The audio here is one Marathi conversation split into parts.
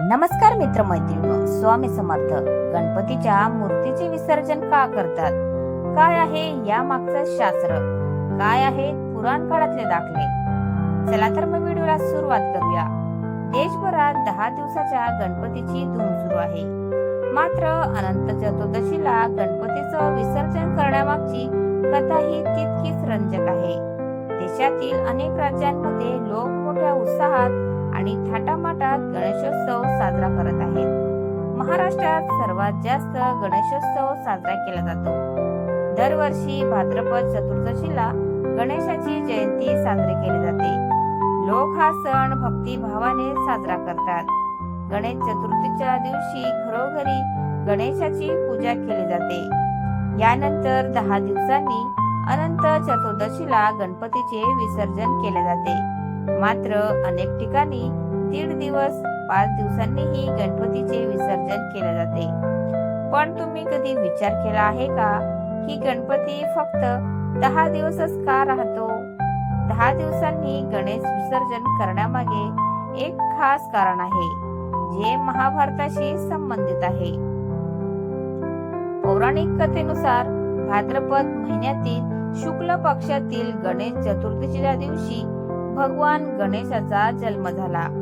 नमस्कार मित्र मैत्रिणी स्वामी समर्थ. गणपतीच्या मूर्तीचे विसर्जन का करतात? काय आहे या मागचं शास्त्र? काय आहे पुराण काळातले दाखले? चला तर मग व्हिडिओला सुरुवात करूया. देशभरात दहा दिवसाच्या गणपतीची धूम सुरू आहे. मात्र अनंत चतुर्दशीला गणपतीचं विसर्जन करण्यामागची कथा ही तितकीच रंजक आहे. देशातील अनेक राज्यांमध्ये लोक मोठ्या उत्साहात थाटामाटात गणेशोत्सव साजरा करत आहेत. महाराष्ट्रात सर्वात जास्त गणेशोत्सव साजरा केला जातो. दरवर्षी भाद्रपद चतुर्दशीला गणेशाची जयंती साजरी केली जाते. लोक हा सण भक्तिभावाने साजरा करतात. गणेश चतुर्थीच्या दिवशी घरोघरी गणेशाची पूजा केली जाते. यानंतर दहा दिवसांनी अनंत चतुर्दशीला गणपतीचे विसर्जन केले जाते. मात्र अनेक ठिकाणी दीड दिवस पाच दिवसांनीही गणपतीचे विसर्जन केले जाते. पण तुम्ही कधी विचार केला आहे का की गणपती फक्त दहा दिवसच का राहतो? दहा दिवसांनी गणेश विसर्जन करण्यामागे एक खास कारण आहे जे महाभारताशी संबंधित आहे. पौराणिक कथेनुसार भाद्रपद महिन्यातील शुक्ल पक्षातील गणेश चतुर्थीच्या दिवशी भगवान गणेशाचा जन्म झाला.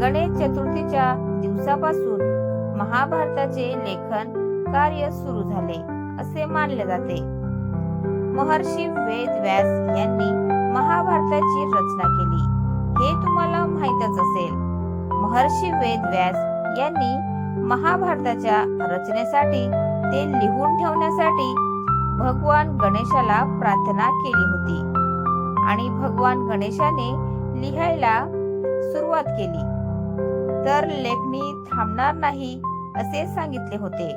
गणेश चतुर्थीच्या दिवसापासून महाभारताचे लेखन कार्य सुरू झाले असे मानले जाते. महर्षी वेद व्यास यांनी महाभारताची रचना केली. हे तुम्हाला माहीतच असेल. महर्षी वेद व्यास यांनी महाभारताच्या रचनेसाठी ते लिहून ठेवण्यासाठी भगवान गणेशाला प्रार्थना केली होती आणि भगवान गणेशाने लिहायला सुरुवात केली. तर लेखणी थांबणार नाही असे सांगितले होते.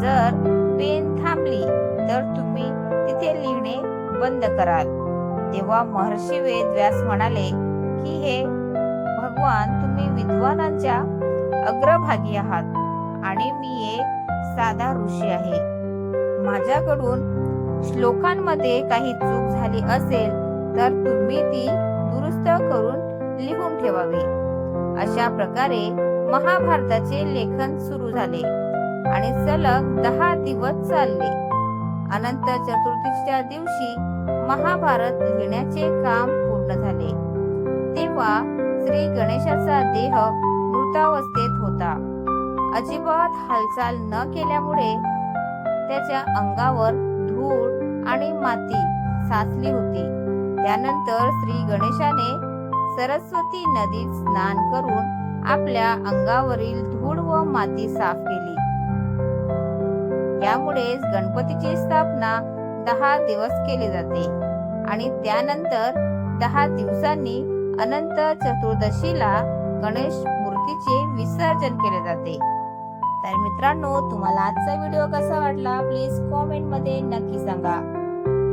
जर पेन थांबली तर तुम्ही तिथे लिहिणे बंद कराल. तेव्हा महर्षी वेद व्यास म्हणाले की हे भगवान तुम्ही विद्वानांच्या अग्रभागी आहात आणि मी एक साधा ऋषी आहे. माझ्याकडून श्लोकांमध्ये काही चूक झाली असेल तर तुम्ही ती दुरुस्त करून लिहून ठेवावी. अशा प्रकारे महाभारताचे लेखन सुरू झाले आणि सलग दहा दिवस चालले. अनंत चतुर्थीच्या दिवशी महाभारत लिहिण्याचे काम पूर्ण झाले. तेव्हा श्री गणेशाचा देह मृतावस्थेत होता. अजिबात हालचाल न केल्यामुळे त्याच्या अंगावर धूळ आणि माती साचली होती. त्यानंतर श्री गणेशाने सरस्वती नदीत स्नान करून आपल्या अंगावरील धूळ व माती साफ केली. यामुळेच गणपतीची स्थापना दहा दिवस केली जाते आणि त्यानंतर दहा दिवसांनी अनंत चतुर्दशीला गणेश मूर्तीचे विसर्जन केले जाते. तर मित्रांनो तुम्हाला आजचा व्हिडिओ कसा वाटला? प्लीज कॉमेंटमध्ये नक्की सांगा.